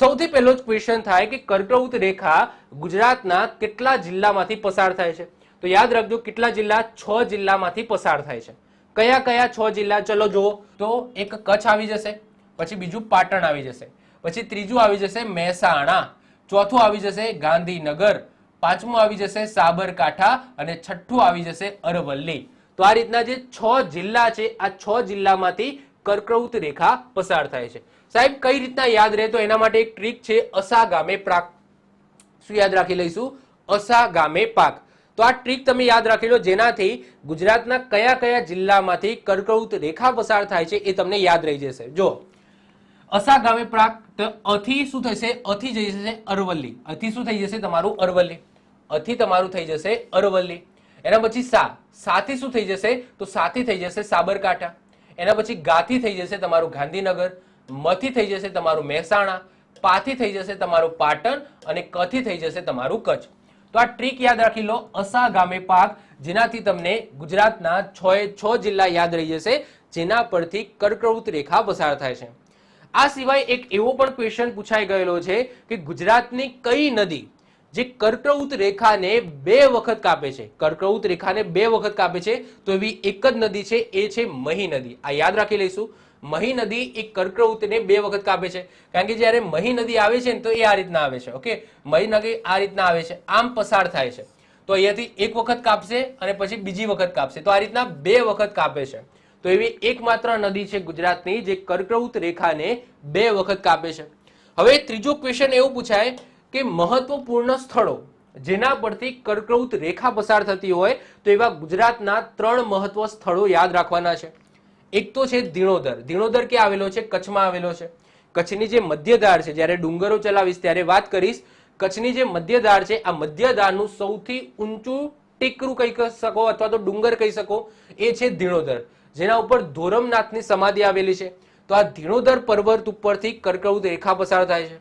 સૌથી પહેલો જ ક્વેશ્ચન થાય કે કર્કવૃત રેખા ગુજરાતના કેટલા જિલ્લામાંથી પસાર થાય છે? તો યાદ રાખજો, કેટલા જિલ્લા? છ જિલ્લામાંથી પસાર થાય છે. કયા કયા છ જિલ્લા? ચલો જુઓ. તો એક કચ્છ આવી જશે, પછી બીજું પાટણ આવી જશે, પછી ત્રીજું આવી જશે મહેસાણા, ચોથું આવી જશે ગાંધીનગર, પાંચમું આવી જશે સાબરકાંઠા અને છઠ્ઠું આવી જશે અરવલ્લી. તો આ રીતના જે છ જિલ્લા છે, આ છ જિલ્લામાંથી કર્કવૃત રેખા પસાર થાય છે. સાહેબ, કઈ રીતના યાદ રહે તો એના માટે એક ટ્રીક છે અસાગામે પ્રાક. શું યાદ રાખી લઈશું? અસાગામે પાક. તો આ ટ્રીક તમે યાદ રાખી લો, જેનાથી ગુજરાતના કયા કયા જિલ્લામાંથી કર્કવૃત રેખા પસાર થાય છે એ તમને યાદ રહી જશે. જો. અસાગામે પ્રાક, તો અથી શું થશે? અથી જઈ જશે અરવલ્લી. અથી શું થઈ જશે? તમારું અરવલ્લી. અથી તમારું થઈ જશે અરવલ્લી. એના પછી સા. સાથી શું થઈ જશે? તો સાથી થઈ જશે સાબરકાંઠા. એના પછી ગાથી થઈ જશે તમારું ગાંધીનગર, મથી થઈ જશે તમારું મહેસાણા, પાથી થઈ જશે તમારું પાટણ અને કથી થઈ જશે તમારું કચ્છ. તો આ ટ્રીક યાદ રાખી લો, અસા ગામે પાક, જેનાથી તમને ગુજરાતના છ એ છ જિલ્લા યાદ રહી જશે, જેના પરથી કર્કવૃત રેખા પસાર થાય છે. આ સિવાય એક એવો પણ ક્વેશ્ચન પૂછાઈ ગયેલો છે કે ગુજરાતની કઈ નદી જે કર્કવૃત રેખાને બે વખત કાપે છે. કર્કવૃત રેખાને બે વખત કાપે છે તો એવી એક જ નદી છે, એ છે મહી નદી. આ યાદ રાખી લઈશું. મહી નદી એ કર્કવૃતને બે વખત કાપે છે. કારણ કે જ્યારે મહી નદી આવે છે ને તો એ આ રીતના આવે છે, ઓકે? મહી નદી આ રીતના આવે છે. આમ પસાર થાય છે. તો અહીંયાથી એક વખત કાપશે અને પછી બીજી વખત કાપશે. તો આ રીતના બે વખત કાપે છે. તો એવી એકમાત્ર નદી છે ગુજરાતની જે કર્કવૃત રેખાને બે વખત કાપે છે. હવે ત્રીજો ક્વેશ્ચન એવું પૂછાય કે મહત્વપૂર્ણ સ્થળો જેના પરથી કર્કવૃત રેખા પસાર થતી હોય તો એવા ગુજરાતના ત્રણ મહત્વ સ્થળો યાદ રાખવાના છે. એક તો છે ધીણોદર ધીણોદર ક્યાં આવેલો છે? કચ્છમાં આવેલો છે. કચ્છની જે મધ્યધાર છે, જ્યારે ડુંગરો ચલાવીશ ત્યારે વાત કરીશ, કચ્છની જે મધ્યધાર છે, આ મધ્યધારનું સૌથી ઊંચું ટેકરું કહી શકો અથવા તો ડુંગર કહી શકો, એ છે ધીણોધર જેના ઉપર ધોરમનાથની સમાધિ આવેલી છે. તો આ ધીણોદર પર્વત ઉપરથી કર્કવૃત રેખા પસાર થાય છે.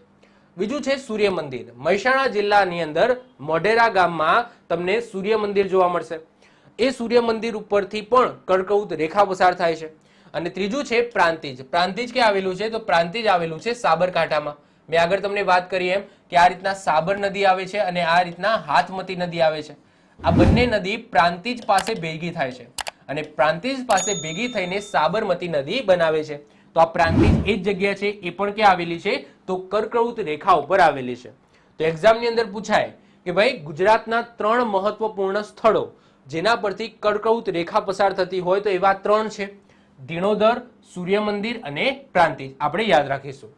બીજું છે સૂર્ય મંદિર. મહેસાણા જિલ્લાની અંદર મોઢેરા ગામમાં તમને સૂર્ય મંદિર જોવા મળશે. એ સૂર્ય મંદિર ઉપરથી પણ કર્કવૃત રેખા પસાર થાય છે. અને ત્રીજું છે પ્રાંતિજ. પ્રાંતિજ ક્યાં આવેલું છે? તો પ્રાંતિજ આવેલું છે સાબરકાંઠામાં. મેં આગળ તમને વાત કરી એમ કે આ રીતના સાબર નદી આવે છે અને આ રીતના હાથમતી નદી આવે છે. આ બંને નદી પ્રાંતિજ પાસે ભેગી થાય છે. અને પ્રાંતિજ પાસે ભેગી થઈને સાબરમતી નદી બનાવે છે. તો આ પ્રાંતિજ એ જ જગ્યા છે, એ પણ ક્યાં આવેલી છે? તો કર્કવૃત રેખા ઉપર આવેલી છે. તો એક્ઝામની અંદર પૂછાય કે ભાઈ ગુજરાતના ત્રણ મહત્વપૂર્ણ સ્થળો જેના પરથી કર્કવૃત રેખા પસાર થતી હોય તો એવા ત્રણ છે. ધીણોધર સૂર્ય મંદિર અને પ્રાંતિજ. આપણે યાદ રાખીશું.